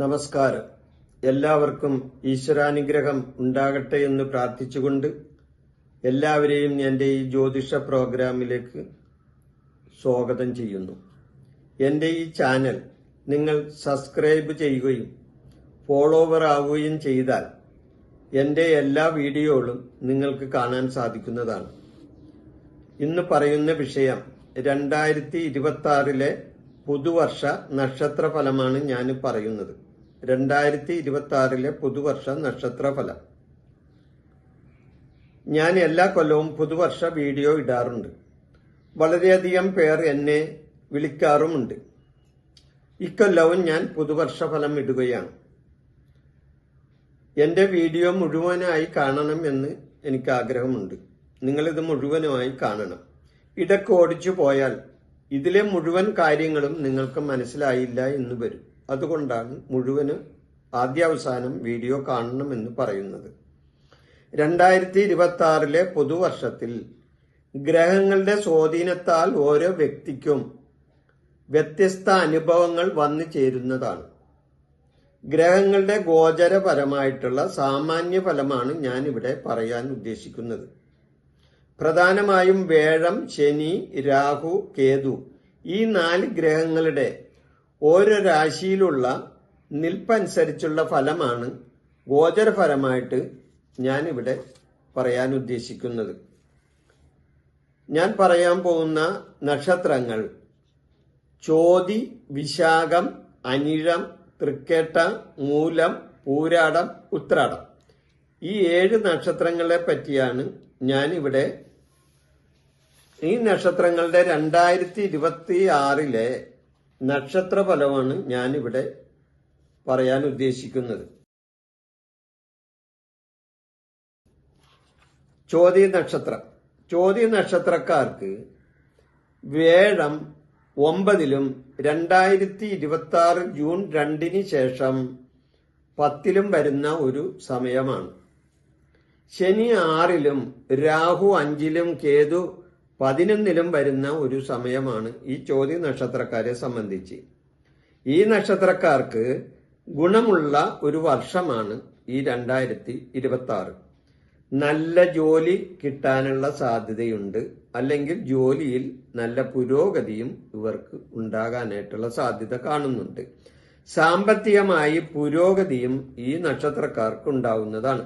നമസ്കാരം. എല്ലാവർക്കും ഈശ്വരാനുഗ്രഹം ഉണ്ടാകട്ടെ എന്ന് പ്രാർത്ഥിച്ചുകൊണ്ട് എല്ലാവരെയും എന്റെ ഈ ജ്യോതിഷ പ്രോഗ്രാമിലേക്ക് സ്വാഗതം ചെയ്യുന്നു. എന്റെ ഈ ചാനൽ നിങ്ങൾ സബ്സ്ക്രൈബ് ചെയ്യുകയും ഫോളോവർ ആവുകയും ചെയ്താൽ എന്റെ എല്ലാ വീഡിയോകളും നിങ്ങൾക്ക് കാണാൻ സാധിക്കുന്നതാണ്. ഇന്ന് പറയുന്ന വിഷയം രണ്ടായിരത്തി ഇരുപത്തി ആറിലെ പുതുവർഷ നക്ഷത്ര ഫലമാണ് ഞാൻ പറയുന്നത്. രണ്ടായിരത്തി ഇരുപത്തി ആറിലെ പുതുവർഷ നക്ഷത്ര ഫലം ഞാൻ എല്ലാ കൊല്ലവും പുതുവർഷ വീഡിയോ ഇടാറുണ്ട്. വളരെയധികം പേർ എന്നെ വിളിക്കാറുമുണ്ട്. ഇക്കൊല്ലവും ഞാൻ പുതുവർഷ ഫലം ഇടുകയാണ്. എന്റെ വീഡിയോ മുഴുവനായി കാണണം എന്ന് എനിക്ക് ആഗ്രഹമുണ്ട് നിങ്ങളിത് മുഴുവനുമായി കാണണം. ഇടയ്ക്ക് ഓടിച്ചു പോയാൽ ഇതിലെ മുഴുവൻ കാര്യങ്ങളും നിങ്ങൾക്ക് മനസ്സിലായില്ല എന്ന് വരും. അതുകൊണ്ടാണ് മുഴുവൻ ആദ്യാവസാനം വീഡിയോ കാണണമെന്ന് പറയുന്നത്. രണ്ടായിരത്തി ഇരുപത്തി ആറിലെ പുതുവർഷത്തിൽ ഗ്രഹങ്ങളുടെ സ്വാധീനത്താൽ ഓരോ വ്യക്തിക്കും വ്യത്യസ്ത അനുഭവങ്ങൾ വന്നു ചേരുന്നതാണ്. ഗ്രഹങ്ങളുടെ ഗോചരപരമായിട്ടുള്ള സാമാന്യ ഫലമാണ് ഞാനിവിടെ പറയാൻ ഉദ്ദേശിക്കുന്നത്. പ്രധാനമായും വേഴം ശനി രാഹു കേതു. ഈ നാല് ഗ്രഹങ്ങളുടെ ഓരോ രാശിയിലുള്ള നിൽപ്പനുസരിച്ചുള്ള ഫലമാണ് ഗോചരഫലമായിട്ട് ഞാൻ ഇവിടെ പറയാൻ ഉദ്ദേശിക്കുന്നത്. ഞാൻ പറയാൻ പോകുന്ന നക്ഷത്രങ്ങൾ ചോതി വിശാഖം അനിഴം തൃക്കേട്ട മൂലം പൂരാടം ഉത്രാടം. ഈ ഏഴ് നക്ഷത്രങ്ങളെ പറ്റിയാണ് ഞാനിവിടെ ഈ നക്ഷത്രങ്ങളുടെ രണ്ടായിരത്തി ഇരുപത്തി ആറിലെ നക്ഷത്ര ഫലമാണ് ഞാനിവിടെ പറയാൻ ഉദ്ദേശിക്കുന്നത്. ചോദ്യ നക്ഷത്രം. ചോദ്യ നക്ഷത്രക്കാർക്ക് വേഴം ഒമ്പതിലും രണ്ടായിരത്തി ഇരുപത്തി ആറ് ജൂൺ രണ്ടിന് ശേഷം പത്തിലും വരുന്ന ഒരു സമയമാണ്. ശനി ആറിലും രാഹു അഞ്ചിലും കേതു പതിനൊന്നിലും വരുന്ന ഒരു സമയമാണ് ഈ ചോദ്യ നക്ഷത്രക്കാരെ സംബന്ധിച്ച്. ഈ നക്ഷത്രക്കാർക്ക് ഗുണമുള്ള ഒരു വർഷമാണ് ഈ രണ്ടായിരത്തി ഇരുപത്തി ആറ് നല്ല ജോലി കിട്ടാനുള്ള സാധ്യതയുണ്ട്. അല്ലെങ്കിൽ ജോലിയിൽ നല്ല പുരോഗതിയും ഇവർക്ക് ഉണ്ടാകാനായിട്ടുള്ള സാധ്യത കാണുന്നുണ്ട്. സാമ്പത്തികമായി പുരോഗതിയും ഈ നക്ഷത്രക്കാർക്ക് ഉണ്ടാവുന്നതാണ്.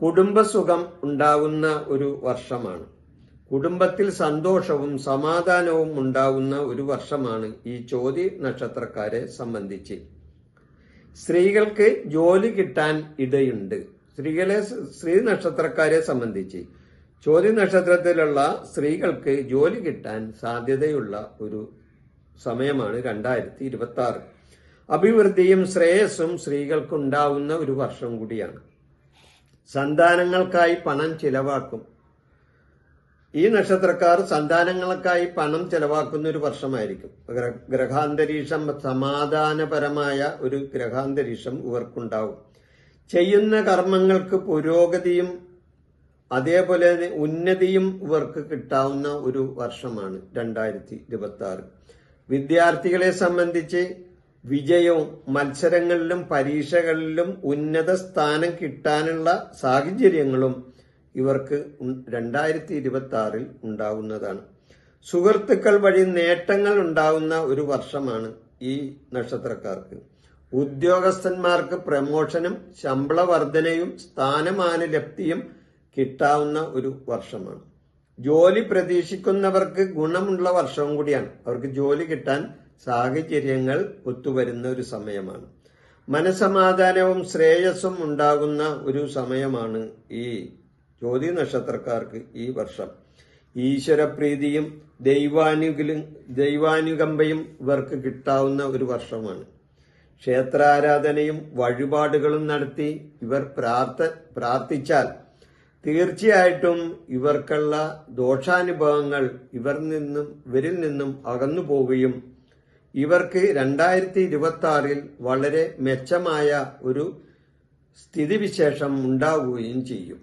കുടുംബസുഖം ഉണ്ടാവുന്ന ഒരു വർഷമാണ്. കുടുംബത്തിൽ സന്തോഷവും സമാധാനവും ഉണ്ടാകുന്ന ഒരു വർഷമാണ് ഈ ചോദ്യ നക്ഷത്രക്കാരെ സംബന്ധിച്ച്. സ്ത്രീകൾക്ക് ജോലി കിട്ടാൻ ഇടയുണ്ട്. സ്ത്രീകളെ സ്ത്രീ നക്ഷത്രക്കാരെ സംബന്ധിച്ച്. ചോദ്യ നക്ഷത്രത്തിലുള്ള സ്ത്രീകൾക്ക് ജോലി കിട്ടാൻ സാധ്യതയുള്ള ഒരു സമയമാണ് രണ്ടായിരത്തി ഇരുപത്തി ആറ് അഭിവൃദ്ധിയും ശ്രേയസ്സും സ്ത്രീകൾക്കുണ്ടാവുന്ന ഒരു വർഷം കൂടിയാണ്. സന്താനങ്ങൾക്കായി പണം ചിലവാക്കും. ഈ നക്ഷത്രക്കാർ സന്താനങ്ങൾക്കായി പണം ചെലവാക്കുന്ന ഒരു വർഷമായിരിക്കും. ഗ്ര- ഗ്രഹാന്തരീക്ഷം സമാധാനപരമായ ഒരു ഗ്രഹാന്തരീക്ഷം ഇവർക്കുണ്ടാവും. ചെയ്യുന്ന കർമ്മങ്ങൾക്ക് പുരോഗതിയും അതേപോലെ തന്നെ ഉന്നതിയും ഇവർക്ക് കിട്ടാവുന്ന ഒരു വർഷമാണ് രണ്ടായിരത്തി ഇരുപത്തി ആറ് വിദ്യാർത്ഥികളെ സംബന്ധിച്ച് വിജയവും മത്സരങ്ങളിലും പരീക്ഷകളിലും ഉന്നത സ്ഥാനം കിട്ടാനുള്ള സാഹചര്യങ്ങളും ഇവർക്ക് രണ്ടായിരത്തി ഇരുപത്തി ആറിൽ ഉണ്ടാകുന്നതാണ് സുഹൃത്തുക്കൾ വഴി നേട്ടങ്ങൾ ഉണ്ടാകുന്ന ഒരു വർഷമാണ് ഈ നക്ഷത്രക്കാർക്ക്. ഉദ്യോഗസ്ഥന്മാർക്ക് പ്രമോഷനും ശമ്പള വർധനയും സ്ഥാനമാന ലബ്ധിയും കിട്ടാവുന്ന ഒരു വർഷമാണ്. ജോലി പ്രതീക്ഷിക്കുന്നവർക്ക് ഗുണമുള്ള വർഷവും കൂടിയാണ്. അവർക്ക് ജോലി കിട്ടാൻ സാഹചര്യങ്ങൾ ഒത്തുവരുന്ന ഒരു സമയമാണ്. മനസമാധാനവും ശ്രേയസ്സും ഉണ്ടാകുന്ന ഒരു സമയമാണ് ഈ ജ്യോതി നക്ഷത്രക്കാർക്ക് ഈ വർഷം ഈശ്വരപ്രീതിയും ദൈവാനുകലും ദൈവാനുകമ്പയും ഇവർക്ക് കിട്ടാവുന്ന ഒരു വർഷമാണ്. ക്ഷേത്രാരാധനയും വഴിപാടുകളും നടത്തി ഇവർ പ്രാർത്ഥ പ്രാർത്ഥിച്ചാൽ തീർച്ചയായിട്ടും ഇവർക്കുള്ള ദോഷാനുഭവങ്ങൾ ഇവർ നിന്നും ഇവരിൽ നിന്നും അകന്നു പോവുകയും ഇവർക്ക് രണ്ടായിരത്തി ഇരുപത്തി ആറിൽ വളരെ മെച്ചമായ ഒരു സ്ഥിതിവിശേഷം ഉണ്ടാവുകയും ചെയ്യും.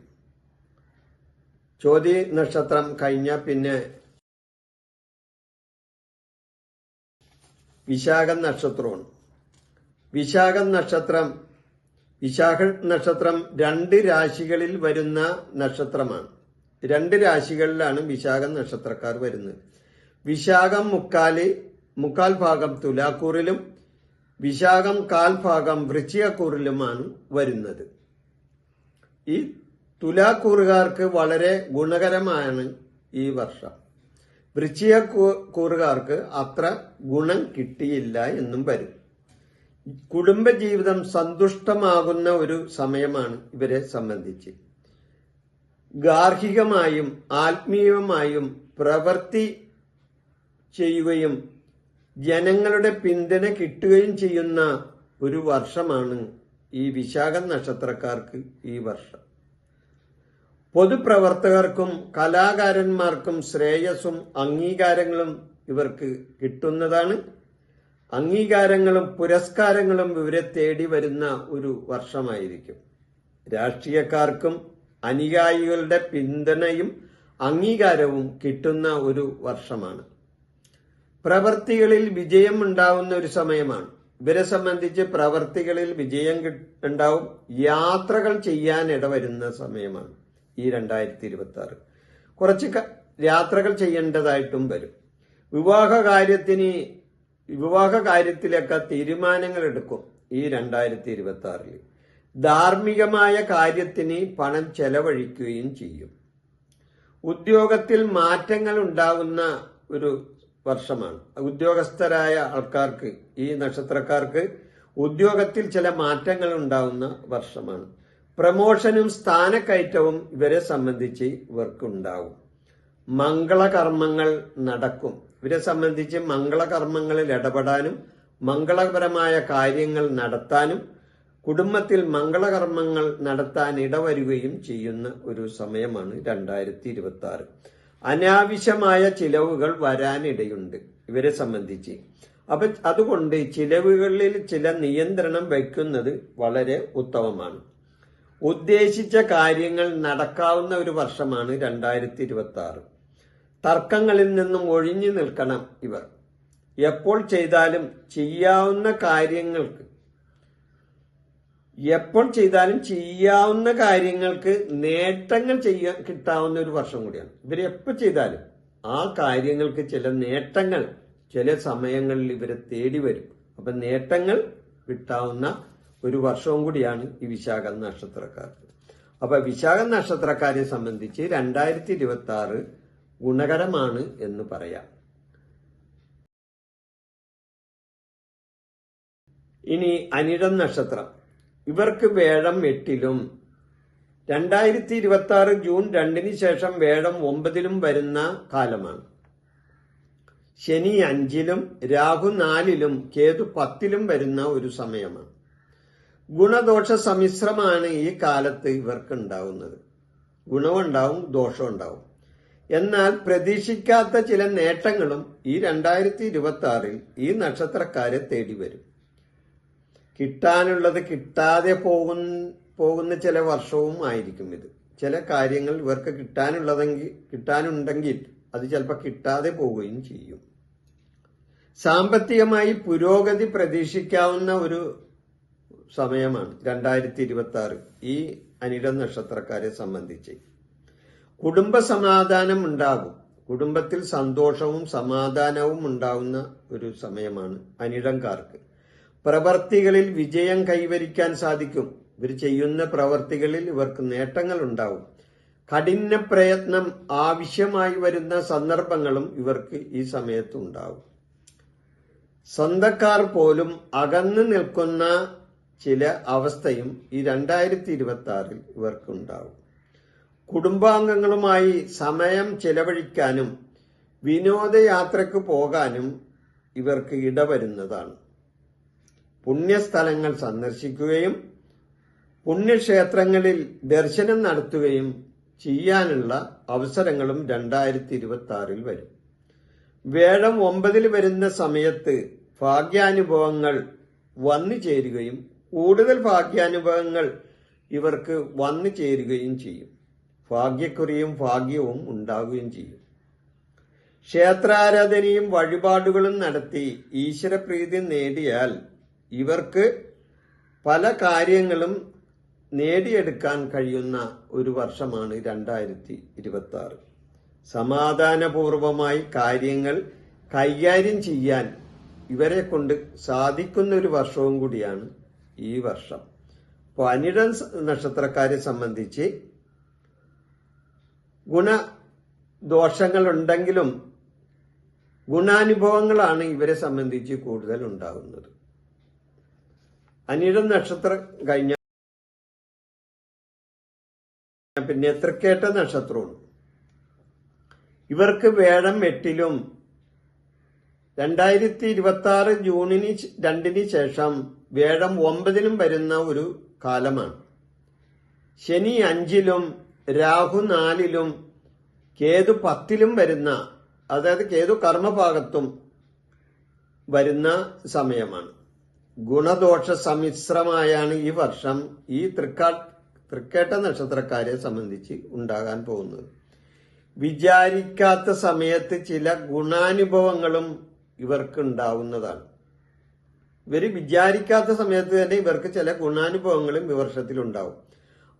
ചോതി നക്ഷത്രം കഴിഞ്ഞ പിന്നെ വിശാഖം നക്ഷത്രമാണ് വിശാഖം നക്ഷത്രം വിശാഖ നക്ഷത്രം രണ്ട് രാശികളിൽ വരുന്ന നക്ഷത്രമാണ്. രണ്ട് രാശികളിലാണ് വിശാഖം നക്ഷത്രക്കാർ വരുന്നത്. വിശാഖം മുക്കാൽ മുക്കാൽ ഭാഗം തുലാക്കൂറിലും വിശാഖം കാൽഭാഗം വൃശ്ചികക്കൂറിലുമാണ് വരുന്നത്. ഈ തുലാക്കൂറുകാർക്ക് വളരെ ഗുണകരമാണ് ഈ വർഷം. വൃശ്ചിക കൂറുകാർക്ക് അത്ര ഗുണം കിട്ടിയില്ല എന്നും വരും. കുടുംബജീവിതം സന്തുഷ്ടമാകുന്ന ഒരു സമയമാണ് ഇവരെ സംബന്ധിച്ച്. ഗാർഹികമായും ആത്മീയമായും പ്രവൃത്തി ചെയ്യുകയും ജനങ്ങളുടെ പിന്തുണ കിട്ടുകയും ചെയ്യുന്ന ഒരു വർഷമാണ് ഈ വിശാഖ നക്ഷത്രക്കാർക്ക് ഈ വർഷം. പൊതുപ്രവർത്തകർക്കും കലാകാരന്മാർക്കും ശ്രേയസ്സും അംഗീകാരങ്ങളും ഇവർക്ക് കിട്ടുന്നതാണ്. അംഗീകാരങ്ങളും പുരസ്കാരങ്ങളും ഇവരെ തേടി വരുന്ന ഒരു വർഷമായിരിക്കും. രാഷ്ട്രീയക്കാർക്കും അനുയായികളുടെ പിന്തുണയും അംഗീകാരവും കിട്ടുന്ന ഒരു വർഷമാണ്. പ്രവർത്തികളിൽ വിജയം ഉണ്ടാവുന്ന ഒരു സമയമാണ്. ഇവരെ സംബന്ധിച്ച് പ്രവർത്തികളിൽ വിജയം ഉണ്ടാവും. യാത്രകൾ ചെയ്യാൻ ഇടവരുന്ന സമയമാണ്. ഈ രണ്ടായിരത്തി ഇരുപത്തി ആറ് കുറച്ച് യാത്രകൾ ചെയ്യേണ്ടതായിട്ടും വരും. വിവാഹ കാര്യത്തിന് വിവാഹ കാര്യത്തിലൊക്കെ തീരുമാനങ്ങൾ എടുക്കും ഈ രണ്ടായിരത്തി ഇരുപത്തി ആറിൽ ധാർമ്മികമായ കാര്യത്തിന് പണം ചെലവഴിക്കുകയും ചെയ്യും. ഉദ്യോഗത്തിൽ മാറ്റങ്ങൾ ഉണ്ടാകുന്ന ഒരു വർഷമാണ്. ഉദ്യോഗസ്ഥരായ ആൾക്കാർക്ക് ഈ നക്ഷത്രക്കാർക്ക് ഉദ്യോഗത്തിൽ ചില മാറ്റങ്ങൾ ഉണ്ടാകുന്ന വർഷമാണ്. പ്രമോഷനും സ്ഥാനക്കയറ്റവും ഇവരെ സംബന്ധിച്ച് ഇവർക്കുണ്ടാവും. മംഗളകർമ്മങ്ങൾ നടക്കും. ഇവരെ സംബന്ധിച്ച് മംഗളകർമ്മങ്ങളിൽ ഇടപെടാനും മംഗളപരമായ കാര്യങ്ങൾ നടത്താനും കുടുംബത്തിൽ മംഗളകർമ്മങ്ങൾ നടത്താൻ ഇടവരുകയും ചെയ്യുന്ന ഒരു സമയമാണ് രണ്ടായിരത്തി ഇരുപത്തി ആറ് അനാവശ്യമായ ചിലവുകൾ വരാനിടയുണ്ട് ഇവരെ സംബന്ധിച്ച്. അപ്പൊ അതുകൊണ്ട് ചിലവുകളിൽ ചില നിയന്ത്രണം വയ്ക്കുന്നത് വളരെ ഉത്തമമാണ്. ഉദ്ദേശിച്ച കാര്യങ്ങൾ നടക്കാവുന്ന ഒരു വർഷമാണ് രണ്ടായിരത്തി ഇരുപത്തി ആറ് തർക്കങ്ങളിൽ നിന്നും ഒഴിഞ്ഞു നിൽക്കണം ഇവർ. എപ്പോൾ ചെയ്താലും ചെയ്യാവുന്ന കാര്യങ്ങൾക്ക് എപ്പോൾ ചെയ്താലും ചെയ്യാവുന്ന കാര്യങ്ങൾക്ക് നേട്ടങ്ങൾ ചെയ്യാൻ കിട്ടാവുന്ന ഒരു വർഷം കൂടിയാണ്. ഇവർ എപ്പോൾ ചെയ്താലും ആ കാര്യങ്ങൾക്ക് ചില നേട്ടങ്ങൾ ചില സമയങ്ങളിൽ ഇവരെ തേടി വരും. അപ്പം നേട്ടങ്ങൾ കിട്ടാവുന്ന ഒരു വർഷവും കൂടിയാണ് ഈ വിശാഖ നക്ഷത്രക്കാർക്ക്. അപ്പൊ വിശാഖ നക്ഷത്രക്കാരെ സംബന്ധിച്ച് രണ്ടായിരത്തി ഇരുപത്തി ആറ് ഗുണകരമാണ് എന്ന് പറയാം. ഇനി അനിഴം നക്ഷത്രം. ഇവർക്ക് വേഴം എട്ടിലും രണ്ടായിരത്തി ഇരുപത്തി ആറ് ജൂൺ രണ്ടിന് ശേഷം വേഴം ഒമ്പതിലും വരുന്ന കാലമാണ്. ശനി അഞ്ചിലും രാഹു നാലിലും കേതു പത്തിലും വരുന്ന ഒരു സമയമാണ്. ഗുണദോഷ സമ്മിശ്രമാണ് ഈ കാലത്ത് ഇവർക്ക് ഉണ്ടാവുന്നത് ഗുണമുണ്ടാവും ദോഷമുണ്ടാവും എന്നാൽ പ്രതീക്ഷിക്കാത്ത ചില നേട്ടങ്ങളും ഈ രണ്ടായിരത്തി ഇരുപത്തി ആറിൽ ഈ നക്ഷത്രക്കാരെ തേടി വരും കിട്ടാനുള്ളത് കിട്ടാതെ പോകുന്ന പോകുന്ന ചില വർഷവും ആയിരിക്കും ഇത്. ചില കാര്യങ്ങൾ ഇവർക്ക് കിട്ടാനുള്ളതെങ്കിൽ കിട്ടാനുണ്ടെങ്കിൽ അത് ചിലപ്പോൾ കിട്ടാതെ പോവുകയും ചെയ്യും. സാമ്പത്തികമായി പുരോഗതി പ്രതീക്ഷിക്കാവുന്ന ഒരു സമയമാണ്. രണ്ടായിരത്തി ഇരുപത്തി ആറ് ഈ അനിട നക്ഷത്രക്കാരെ സംബന്ധിച്ച്. കുടുംബ സമാധാനം ഉണ്ടാകും. കുടുംബത്തിൽ സന്തോഷവും സമാധാനവും ഉണ്ടാകുന്ന ഒരു സമയമാണ് അനിടംകാർക്ക്. പ്രവർത്തികളിൽ വിജയം കൈവരിക്കാൻ സാധിക്കും. ഇവർ ചെയ്യുന്ന പ്രവർത്തികളിൽ ഇവർക്ക് നേട്ടങ്ങൾ ഉണ്ടാവും. കഠിന പ്രയത്നം ആവശ്യമായി വരുന്ന സന്ദർഭങ്ങളും ഇവർക്ക് ഈ സമയത്ത് ഉണ്ടാവും. സ്വന്തക്കാർ പോലും അകന്നു നിൽക്കുന്ന ചില അവസ്ഥയും ഈ രണ്ടായിരത്തി ഇരുപത്തി ആറിൽ ഇവർക്കുണ്ടാവും. കുടുംബാംഗങ്ങളുമായി സമയം ചെലവഴിക്കാനും വിനോദയാത്രയ്ക്ക് പോകാനും ഇവർക്ക് ഇടവരുന്നതാണ്. പുണ്യസ്ഥലങ്ങൾ സന്ദർശിക്കുകയും പുണ്യക്ഷേത്രങ്ങളിൽ ദർശനം നടത്തുകയും ചെയ്യാനുള്ള അവസരങ്ങളും രണ്ടായിരത്തി ഇരുപത്തി ആറിൽ വരും. വേഴം ഒമ്പതിൽ വരുന്ന സമയത്ത് ഭാഗ്യാനുഭവങ്ങൾ വന്നു ചേരുകയും കൂടുതൽ ഭാഗ്യാനുഭവങ്ങൾ ഇവർക്ക് വന്നു ചേരുകയും ചെയ്യും. ഭാഗ്യക്കുറിയും ഭാഗ്യവും ഉണ്ടാവുകയും ചെയ്യും. ക്ഷേത്രാരാധനയും വഴിപാടുകളും നടത്തി ഈശ്വരപ്രീതി നേടിയാൽ ഇവർക്ക് പല കാര്യങ്ങളും നേടിയെടുക്കാൻ കഴിയുന്ന ഒരു വർഷമാണ് രണ്ടായിരത്തി ഇരുപത്തി ആറ് സമാധാനപൂർവമായി കാര്യങ്ങൾ കൈകാര്യം ചെയ്യാൻ ഇവരെ കൊണ്ട് സാധിക്കുന്ന ഒരു വർഷവും കൂടിയാണ് ഈ വർഷം. അപ്പോൾ അനിടൻ നക്ഷത്രക്കാരെ സംബന്ധിച്ച് ഗുണദോഷങ്ങളുണ്ടെങ്കിലും ഗുണാനുഭവങ്ങളാണ് ഇവരെ സംബന്ധിച്ച് കൂടുതൽ ഉണ്ടാകുന്നത് അനിടം നക്ഷത്രം കഴിഞ്ഞ പിന്നെ തൃക്കേട്ട നക്ഷത്രമാണ്. ഇവർക്ക് വേഴം എട്ടിലും. രണ്ടായിരത്തി ഇരുപത്തി ആറ് ജൂണിന് രണ്ടിന് ശേഷം വേഴം ഒമ്പതിലും വരുന്ന ഒരു കാലമാണ്. ശനി അഞ്ചിലും രാഹു നാലിലും കേതു പത്തിലും വരുന്ന അതായത് കേതു കർമ്മഭാഗത്തും വരുന്ന സമയമാണ്. ഗുണദോഷ സമ്മിശ്രമായാണ് ഈ വർഷം ഈ തൃക്കാ തൃക്കേട്ട നക്ഷത്രക്കാരെ സംബന്ധിച്ച് ഉണ്ടാകാൻ പോകുന്നത്. വിചാരിക്കാത്ത സമയത്ത് ചില ഗുണാനുഭവങ്ങളും ഇവർക്ക് ഉണ്ടാവുന്നതാണ് ഇവർ വിചാരിക്കാത്ത സമയത്ത് തന്നെ ഇവർക്ക് ചില ഗുണാനുഭവങ്ങളും ഉണ്ടാവും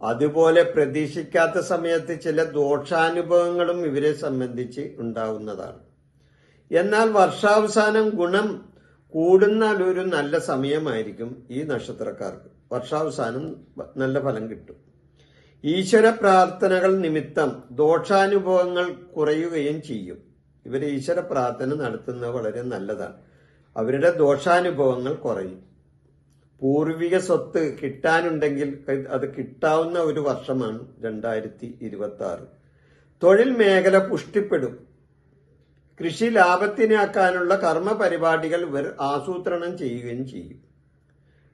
അതുപോലെ പ്രതീക്ഷിക്കാത്ത സമയത്ത് ചില ദോഷാനുഭവങ്ങളും ഇവരെ സംബന്ധിച്ച് ഉണ്ടാവുന്നതാണ്. എന്നാൽ വർഷാവസാനം ഗുണം കൂടുന്ന ഒരു നല്ല സമയമായിരിക്കും ഈ നക്ഷത്രക്കാർക്ക്. വർഷാവസാനം നല്ല ഫലം കിട്ടും. ഈശ്വര പ്രാർത്ഥനകൾ നിമിത്തം ദോഷാനുഭവങ്ങൾ കുറയുകയും ചെയ്യും. ഇവർ ഈശ്വര പ്രാർത്ഥന നടത്തുന്നത് വളരെ നല്ലതാണ്. അവരുടെ ദോഷാനുഭവങ്ങൾ കുറയും. പൂർവിക സ്വത്ത് കിട്ടാനുണ്ടെങ്കിൽ അത് കിട്ടാവുന്ന ഒരു വർഷമാണ് രണ്ടായിരത്തി ഇരുപത്തി ആറ് തൊഴിൽ മേഖല പുഷ്ടിപ്പെടും. കൃഷി ലാഭത്തിനാക്കാനുള്ള കർമ്മ പരിപാടികൾ ഇവർ ആസൂത്രണം ചെയ്യുകയും ചെയ്യും.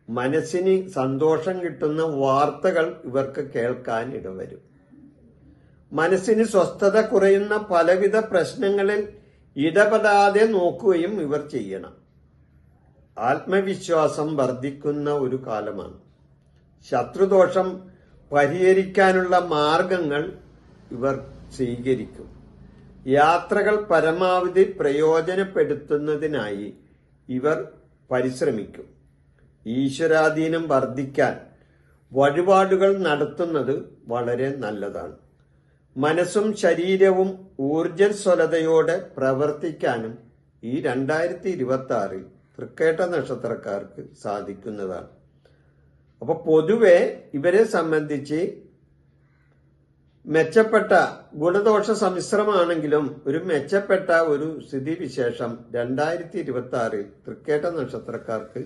മനസ്സിന് സന്തോഷം കിട്ടുന്ന വാർത്തകൾ ഇവർക്ക് കേൾക്കാൻ ഇടവരും. മനസ്സിന് സ്വസ്ഥത കുറയുന്ന പലവിധ പ്രശ്നങ്ങളിൽ ഇടപെടാതെ നോക്കുകയും ഇവർ ചെയ്യണം. ആത്മവിശ്വാസം വർദ്ധിക്കുന്ന ഒരു കാലമാണ്. ശത്രുദോഷം പരിഹരിക്കാനുള്ള മാർഗങ്ങൾ ഇവർ സ്വീകരിക്കും. യാത്രകൾ പരമാവധി പ്രയോജനപ്പെടുത്തുന്നതിനായി ഇവർ പരിശ്രമിക്കും. ഈശ്വരാധീനം വർദ്ധിക്കാൻ വഴിപാടുകൾ നടത്തുന്നത് വളരെ നല്ലതാണ്. മനസ്സും ശരീരവും ഊർജസ്വലതയോടെ പ്രവർത്തിക്കാനും ഈ രണ്ടായിരത്തി ഇരുപത്തി തൃക്കേട്ട നക്ഷത്രക്കാർക്ക് സാധിക്കുന്നതാണ്. അപ്പൊ പൊതുവെ ഇവരെ സംബന്ധിച്ച് മെച്ചപ്പെട്ട ഗുണദോഷ സമ്മിശ്രമാണെങ്കിലും ഒരു മെച്ചപ്പെട്ട ഒരു സ്ഥിതിവിശേഷം രണ്ടായിരത്തി ഇരുപത്തി ആറിൽ തൃക്കേട്ട നക്ഷത്രക്കാർക്ക്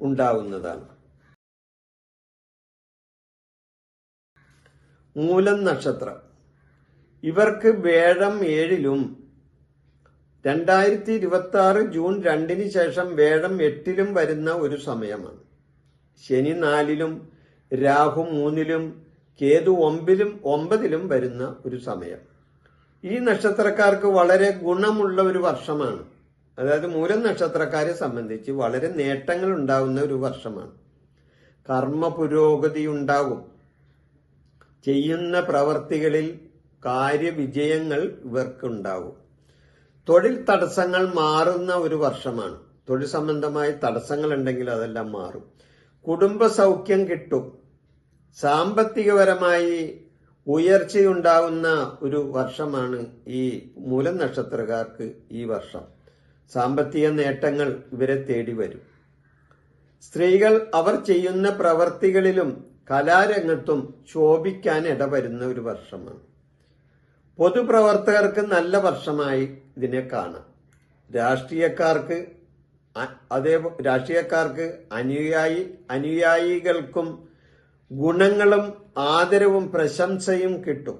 ഉണ്ടാവുന്നതാണ്. മൂലം നക്ഷത്രം. ഇവർക്ക് വേഴം ഏഴിലും രണ്ടായിരത്തി ഇരുപത്തി ആറ് ജൂൺ രണ്ടിന് ശേഷം വേഴം എട്ടിലും വരുന്ന ഒരു സമയമാണ്. ശനി നാലിലും രാഹു മൂന്നിലും കേതു ഒമ്പിലും ഒമ്പതിലും വരുന്ന ഒരു സമയം. ഈ നക്ഷത്രക്കാർക്ക് വളരെ ഗുണമുള്ള ഒരു വർഷമാണ്. അതായത് മൂലം നക്ഷത്രക്കാരെ സംബന്ധിച്ച് വളരെ നേട്ടങ്ങൾ ഉണ്ടാകുന്ന ഒരു വർഷമാണ്. കർമ്മ പുരോഗതി ഉണ്ടാകും ചെയ്യുന്ന പ്രവർത്തികളിൽ കാര്യവിജയങ്ങൾ ഇവർക്കുണ്ടാകും തൊഴിൽ തടസ്സങ്ങൾ മാറുന്ന ഒരു വർഷമാണ്. തൊഴിൽ സംബന്ധമായ തടസ്സങ്ങൾ ഉണ്ടെങ്കിൽ അതെല്ലാം മാറും. കുടുംബ സൗഖ്യം കിട്ടും. സാമ്പത്തികപരമായി ഉയർച്ചയുണ്ടാവുന്ന ഒരു വർഷമാണ് ഈ മൂലം നക്ഷത്രക്കാർക്ക് ഈ വർഷം. സാമ്പത്തിക നേട്ടങ്ങൾ ഇവരെ തേടി വരും. സ്ത്രീകൾ അവർ ചെയ്യുന്ന പ്രവർത്തികളിലും കലാരംഗത്തും ശോഭിക്കാൻ ഇടവരുന്ന ഒരു വർഷമാണ്. പൊതുപ്രവർത്തകർക്ക് നല്ല വർഷമായി ഇതിനെ കാണാം. രാഷ്ട്രീയക്കാർക്ക് അതേ രാഷ്ട്രീയക്കാർക്ക് അനുയായി അനുയായികൾക്കും ഗുണങ്ങളും ആദരവും പ്രശംസയും കിട്ടും.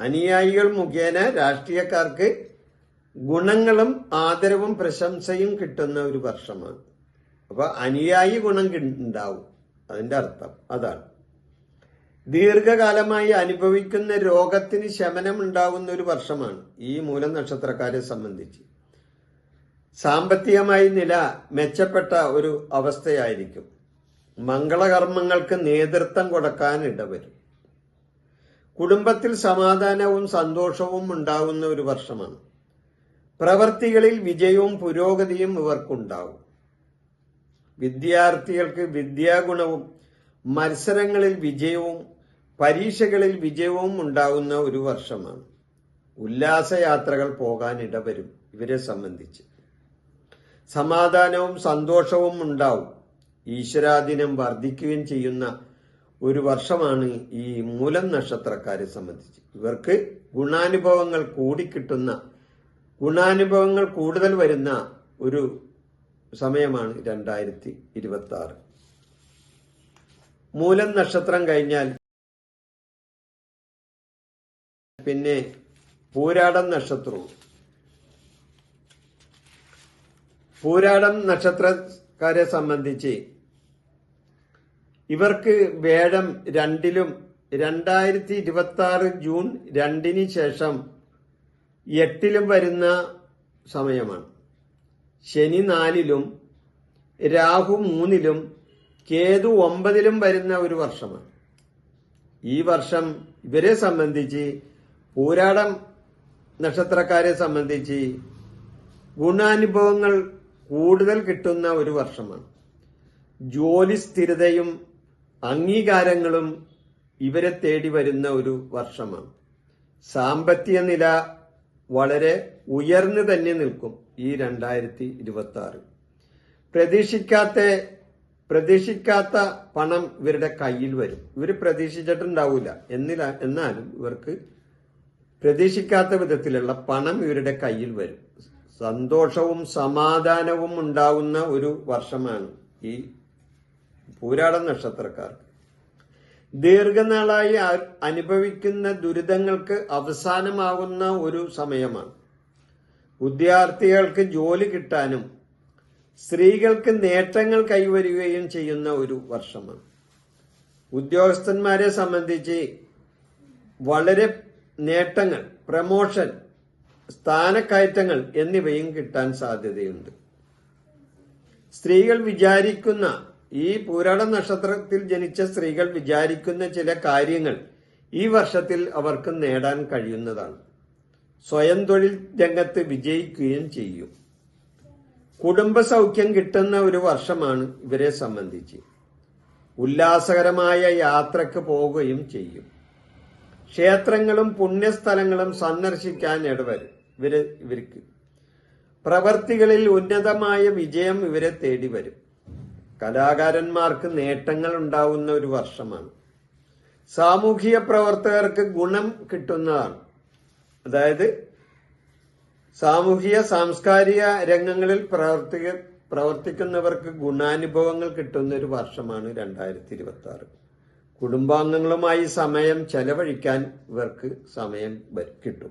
അനുയായികൾ മുഖേന രാഷ്ട്രീയക്കാർക്ക് ഗുണങ്ങളും ആദരവും പ്രശംസയും കിട്ടുന്ന ഒരു വർഷമാണ്. അപ്പൊ അനുയായി ഗുണം ഉണ്ടാവും. അതിന്റെ അർത്ഥം അതാണ്. ദീർഘകാലമായി അനുഭവിക്കുന്ന രോഗത്തിന് ശമനം ഉണ്ടാകുന്ന ഒരു വർഷമാണ് ഈ മൂലം നക്ഷത്രക്കാരെ സംബന്ധിച്ച്. സാമ്പത്തികമായി നില മെച്ചപ്പെട്ട ഒരു അവസ്ഥയായിരിക്കും. മംഗളകർമ്മങ്ങൾക്ക് നേതൃത്വം കൊടുക്കാൻ ഇടവരും. കുടുംബത്തിൽ സമാധാനവും സന്തോഷവും ഉണ്ടാകുന്ന ഒരു വർഷമാണ്. പ്രവർത്തികളിൽ വിജയവും പുരോഗതിയും ഇവർക്കുണ്ടാവും. വിദ്യാർത്ഥികൾക്ക് വിദ്യാഗുണവും മത്സരങ്ങളിൽ വിജയവും പരീക്ഷകളിൽ വിജയവും ഉണ്ടാകുന്ന ഒരു വർഷമാണ്. ഉല്ലാസയാത്രകൾ പോകാൻ ഇടവരും ഇവരെ സംബന്ധിച്ച്. സമാധാനവും സന്തോഷവും ഉണ്ടാവും. ഈശ്വരാധീനം വർദ്ധിക്കുകയും ചെയ്യുന്ന ഒരു വർഷമാണ് ഈ മൂലം നക്ഷത്രക്കാരെ സംബന്ധിച്ച്. ഇവർക്ക് ഗുണാനുഭവങ്ങൾ കൂടിക്കിട്ടുന്ന ഗുണാനുഭവങ്ങൾ കൂടുതൽ വരുന്ന ഒരു സമയമാണ് രണ്ടായിരത്തി ഇരുപത്തി ആറ് മൂലം നക്ഷത്രം കഴിഞ്ഞാൽ പിന്നെ പൂരാടം നക്ഷത്രവും പൂരാടം നക്ഷത്രക്കാരെ സംബന്ധിച്ച് ഇവർക്ക് വേഴം രണ്ടിലും രണ്ടായിരത്തി ഇരുപത്തി ആറ് ജൂൺ രണ്ടിന് ശേഷം എട്ടിലും വരുന്ന സമയമാണ്. ശനി നാലിലും രാഹു മൂന്നിലും കേതു ഒമ്പതിലും വരുന്ന ഒരു വർഷമാണ്. ഈ വർഷം ഇവരെ സംബന്ധിച്ച് പൂരാടം നക്ഷത്രക്കാരെ സംബന്ധിച്ച് ഗുണാനുഭവങ്ങൾ കൂടുതൽ കിട്ടുന്ന ഒരു വർഷമാണ്. ജോലി സ്ഥിരതയും അംഗീകാരങ്ങളും ഇവരെ തേടി വരുന്ന ഒരു വർഷമാണ്. സാമ്പത്തിക നില വളരെ ഉയർന്നു തന്നെ നിൽക്കും ഈ രണ്ടായിരത്തി ഇരുപത്തി ആറ് പ്രതീക്ഷിക്കാത്ത പ്രതീക്ഷിക്കാത്ത പണം ഇവരുടെ കയ്യിൽ വരും. ഇവർ പ്രതീക്ഷിച്ചിട്ടുണ്ടാവില്ല എന്നാലും ഇവർക്ക് പ്രതീക്ഷിക്കാത്ത വിധത്തിലുള്ള പണം ഇവരുടെ കയ്യിൽ വരും. സന്തോഷവും സമാധാനവും ഉണ്ടാവുന്ന ഒരു വർഷമാണ് ഈ പൂരാട നക്ഷത്രക്കാർക്ക്. ദീർഘനാളായി അനുഭവിക്കുന്ന ദുരിതങ്ങൾക്ക് അവസാനമാകുന്ന ഒരു സമയമാണ്. വിദ്യാർത്ഥികൾക്ക് ജോലി കിട്ടാനും സ്ത്രീകൾക്ക് നേട്ടങ്ങൾ കൈവരികയും ചെയ്യുന്ന ഒരു വർഷമാണ്. ഉദ്യോഗസ്ഥന്മാരെ സംബന്ധിച്ച് വളരെ നേട്ടങ്ങൾ പ്രമോഷൻ സ്ഥാനക്കയറ്റങ്ങൾ എന്നിവയും കിട്ടാൻ സാധ്യതയുണ്ട്. സ്ത്രീകൾ വിചാരിക്കുന്ന ഈ പൂരാട നക്ഷത്രത്തിൽ ജനിച്ച സ്ത്രീകൾ വിചാരിക്കുന്ന ചില കാര്യങ്ങൾ ഈ വർഷത്തിൽ അവർക്ക് നേടാൻ കഴിയുന്നതാണ്. സ്വയം തൊഴിൽ രംഗത്ത് വിജയിക്കുകയും ചെയ്യും. കുടുംബ സൗഖ്യം കിട്ടുന്ന ഒരു വർഷമാണ് ഇവരെ സംബന്ധിച്ച്. ഉല്ലാസകരമായ യാത്രയ്ക്ക് പോവുകയും ചെയ്യും. ക്ഷേത്രങ്ങളും പുണ്യസ്ഥലങ്ങളും സന്ദർശിക്കാൻ ഇടവരും. ഇവർ ഇവർക്ക്. പ്രവർത്തികളിൽ ഉന്നതമായ വിജയം ഇവരെ തേടി വരും. കലാകാരന്മാർക്ക് നേട്ടങ്ങൾ ഉണ്ടാവുന്ന ഒരു വർഷമാണ്. സാമൂഹിക പ്രവർത്തകർക്ക് ഗുണം കിട്ടുന്നതാണ്. അതായത് സാമൂഹിക സാംസ്കാരിക രംഗങ്ങളിൽ പ്രവർത്തിക പ്രവർത്തിക്കുന്നവർക്ക് ഗുണാനുഭവങ്ങൾ കിട്ടുന്ന ഒരു വർഷമാണ് രണ്ടായിരത്തി ഇരുപത്തി ആറ് കുടുംബാംഗങ്ങളുമായി സമയം ചെലവഴിക്കാൻ ഇവർക്ക് സമയം കിട്ടും.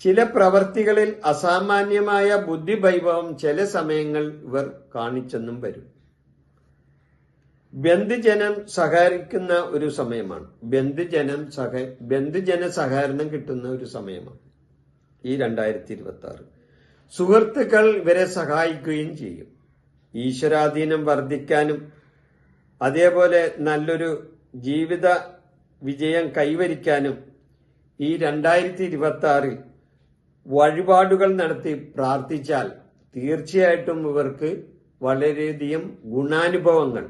ചില പ്രവർത്തികളിൽ അസാമാന്യമായ ബുദ്ധിവൈഭവം ചില സമയങ്ങൾ ഇവർ കാണിച്ചെന്നും വരും. ബന്ധുജനം സഹകരിക്കുന്ന ഒരു സമയമാണ്. ബന്ധുജനം സഹ ബന്ധുജന സഹകരണം കിട്ടുന്ന ഒരു സമയമാണ്. ഈ രണ്ടായിരത്തി ഇരുപത്തി ആറ് സുഹൃത്തുക്കൾ ഇവരെ സഹായിക്കുകയും ചെയ്യും. ഈശ്വരാധീനം വർദ്ധിക്കാനും അതേപോലെ നല്ലൊരു ജീവിത വിജയം കൈവരിക്കാനും ഈ രണ്ടായിരത്തി ഇരുപത്തി ആറിൽ വഴിപാടുകൾ നടത്തി പ്രാർത്ഥിച്ചാൽ തീർച്ചയായിട്ടും ഇവർക്ക് വളരെയധികം ഗുണാനുഭവങ്ങൾ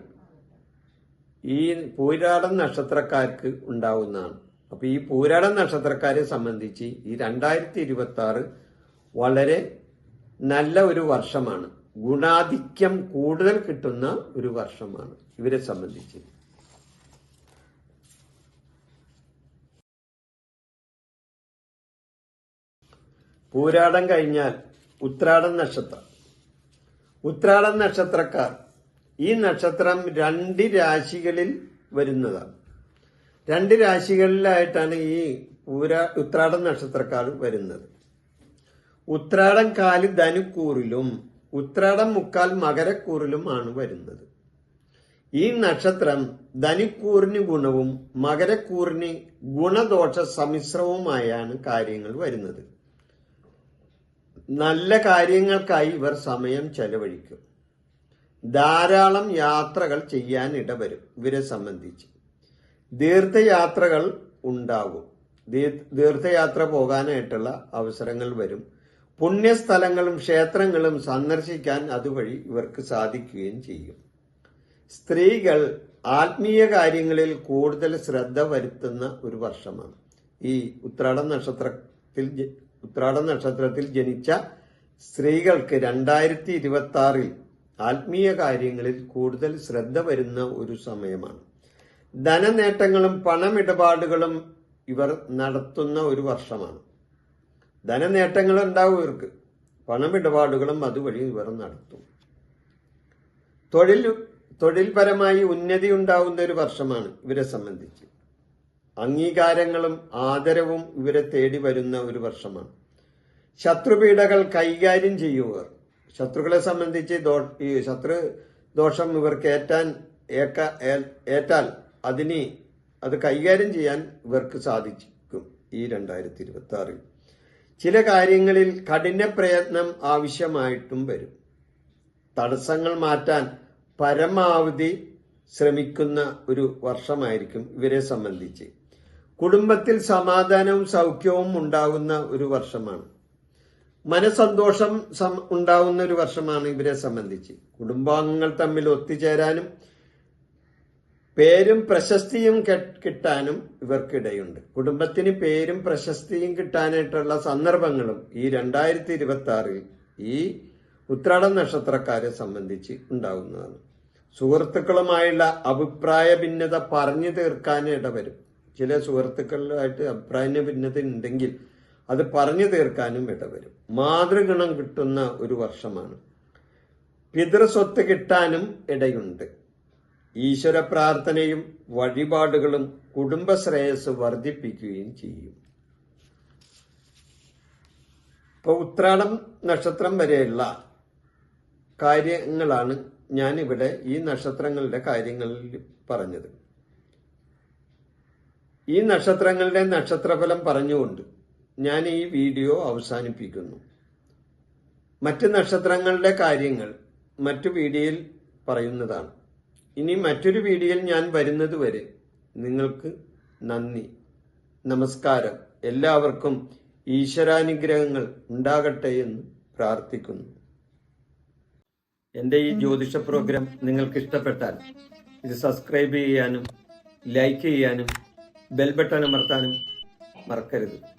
ഈ പൂരാടം നക്ഷത്രക്കാർക്ക് ഉണ്ടാവുന്നതാണ്. അപ്പൊ ഈ പൂരാടം നക്ഷത്രക്കാരെ സംബന്ധിച്ച് ഈ രണ്ടായിരത്തി ഇരുപത്തി ആറ് വളരെ നല്ല ഒരു വർഷമാണ്. ഗുണാധിക്യം കൂടുതൽ കിട്ടുന്ന ഒരു വർഷമാണ് ഇവരെ സംബന്ധിച്ച്. പൂരാടം കഴിഞ്ഞാൽ ഉത്രാടം നക്ഷത്രം. ഉത്രാടം നക്ഷത്രക്കാർ. ഈ നക്ഷത്രം രണ്ട് രാശികളിൽ വരുന്നതാണ്. രണ്ട് രാശികളിലായിട്ടാണ് ഈ പൂരാ ഉത്രാടം നക്ഷത്രക്കാർ വരുന്നത്. ഉത്രാടം കാൽ ധനുക്കൂറിലും ഉത്രാടം മുക്കാൽ മകരക്കൂറിലുമാണ് വരുന്നത്. ഈ നക്ഷത്രം ധനുക്കൂറിന് ഗുണവും മകരക്കൂറിന് ഗുണദോഷ സമ്മിശ്രവുമായാണ് കാര്യങ്ങൾ വരുന്നത്. നല്ല കാര്യങ്ങൾക്കായി ഇവർ സമയം ചെലവഴിക്കും. ധാരാളം യാത്രകൾ ചെയ്യാൻ ഇടവരും ഇവരെ സംബന്ധിച്ച്. ദീർഘയാത്രകൾ ഉണ്ടാകും. ദീർഘയാത്ര പോകാനായിട്ടുള്ള അവസരങ്ങൾ വരും. പുണ്യസ്ഥലങ്ങളും ക്ഷേത്രങ്ങളും സന്ദർശിക്കാൻ അതുവഴി ഇവർക്ക് സാധിക്കുകയും ചെയ്യും. സ്ത്രീകൾ ആത്മീയ കാര്യങ്ങളിൽ കൂടുതൽ ശ്രദ്ധ വരുത്തുന്ന ഒരു വർഷമാണ്. ഈ ഉത്രാടം നക്ഷത്രത്തിൽ ഉത്രാട നക്ഷത്രത്തിൽ ജനിച്ച സ്ത്രീകൾക്ക് രണ്ടായിരത്തി ഇരുപത്തി ആറിൽ ആത്മീയ കാര്യങ്ങളിൽ കൂടുതൽ ശ്രദ്ധ വരുന്ന ഒരു സമയമാണ്. ധനനേട്ടങ്ങളും പണമിടപാടുകളും ഇവർ നടത്തുന്ന ഒരു വർഷമാണ്. ധനനേട്ടങ്ങൾ ഉണ്ടാവും ഇവർക്ക്. പണമിടപാടുകളും അതുവഴി ഇവർ നടത്തും. തൊഴിൽ തൊഴിൽപരമായി ഉന്നതി ഉണ്ടാവുന്ന ഒരു വർഷമാണ് ഇവരെ സംബന്ധിച്ച്. അംഗീകാരങ്ങളും ആദരവും ഇവരെ തേടി വരുന്ന ഒരു വർഷമാണ്. ശത്രുപീഠകൾ കൈകാര്യം ചെയ്യുവർ. ശത്രുക്കളെ സംബന്ധിച്ച് ഈ ശത്രു ദോഷം ഇവർക്ക് ഏറ്റാൻ ഏറ്റാൽ അതിന് അത് കൈകാര്യം ചെയ്യാൻ ഇവർക്ക് സാധിക്കും ഈ രണ്ടായിരത്തി ഇരുപത്തി ആറിൽ ചില കാര്യങ്ങളിൽ കഠിന പ്രയത്നം ആവശ്യമായിട്ടും വരും. തടസ്സങ്ങൾ മാറ്റാൻ പരമാവധി ശ്രമിക്കുന്ന ഒരു വർഷമായിരിക്കും ഇവരെ സംബന്ധിച്ച്. കുടുംബത്തിൽ സമാധാനവും സൗഖ്യവും ഉണ്ടാകുന്ന ഒരു വർഷമാണ്. മനസന്തോഷം ഉണ്ടാവുന്ന ഒരു വർഷമാണ് ഇവരെ സംബന്ധിച്ച്. കുടുംബാംഗങ്ങൾ തമ്മിൽ ഒത്തുചേരാനും പേരും പ്രശസ്തിയും കിട്ടാനും ഇവർക്കിടയുണ്ട്. കുടുംബത്തിന് പേരും പ്രശസ്തിയും കിട്ടാനായിട്ടുള്ള സന്ദർഭങ്ങളും ഈ രണ്ടായിരത്തി ഇരുപത്തി ആറിൽ ഈ ഉത്രാട നക്ഷത്രക്കാരെ സംബന്ധിച്ച് ഉണ്ടാകുന്നതാണ് സുഹൃത്തുക്കളുമായുള്ള അഭിപ്രായ ഭിന്നത പറഞ്ഞു തീർക്കാൻ ഇടവരും ചില സുഹൃത്തുക്കളിലായിട്ട് അഭിപ്രായ ഭിന്നത ഉണ്ടെങ്കിൽ അത് പറഞ്ഞു തീർക്കാനും ഇടവരും മാതൃഗുണം കിട്ടുന്ന ഒരു വർഷമാണ്. പിതൃസ്വത്ത് കിട്ടാനും ഇടയുണ്ട്. ഈശ്വര പ്രാർത്ഥനയും വഴിപാടുകളും കുടുംബശ്രേയസ് വർദ്ധിപ്പിക്കുകയും ചെയ്യും. ഇപ്പൊ ഉത്രാടം നക്ഷത്രം വരെയുള്ള കാര്യങ്ങളാണ് ഞാനിവിടെ ഈ നക്ഷത്രങ്ങളുടെ കാര്യങ്ങളിൽ പറഞ്ഞത്. ഈ നക്ഷത്രങ്ങളുടെ നക്ഷത്രഫലം പറഞ്ഞുകൊണ്ട് ഞാൻ ഈ വീഡിയോ അവസാനിപ്പിക്കുന്നു. മറ്റ് നക്ഷത്രങ്ങളുടെ കാര്യങ്ങൾ മറ്റു വീഡിയോയിൽ പറയുന്നതാണ്. ഇനി മറ്റൊരു വീഡിയോയിൽ ഞാൻ വരുന്നതുവരെ നിങ്ങൾക്ക് നന്ദി. നമസ്കാരം. എല്ലാവർക്കും ഈശ്വരാനുഗ്രഹങ്ങൾ ഉണ്ടാകട്ടെ എന്ന് പ്രാർത്ഥിക്കുന്നു. എന്റെ ഈ ജ്യോതിഷ പ്രോഗ്രാം നിങ്ങൾക്ക് ഇഷ്ടപ്പെട്ടാൽ ഇത് സബ്സ്ക്രൈബ് ചെയ്യാനും ലൈക്ക് ചെയ്യാനും ബെൽ ബട്ടൺ അമർത്താനും മറക്കരുത്.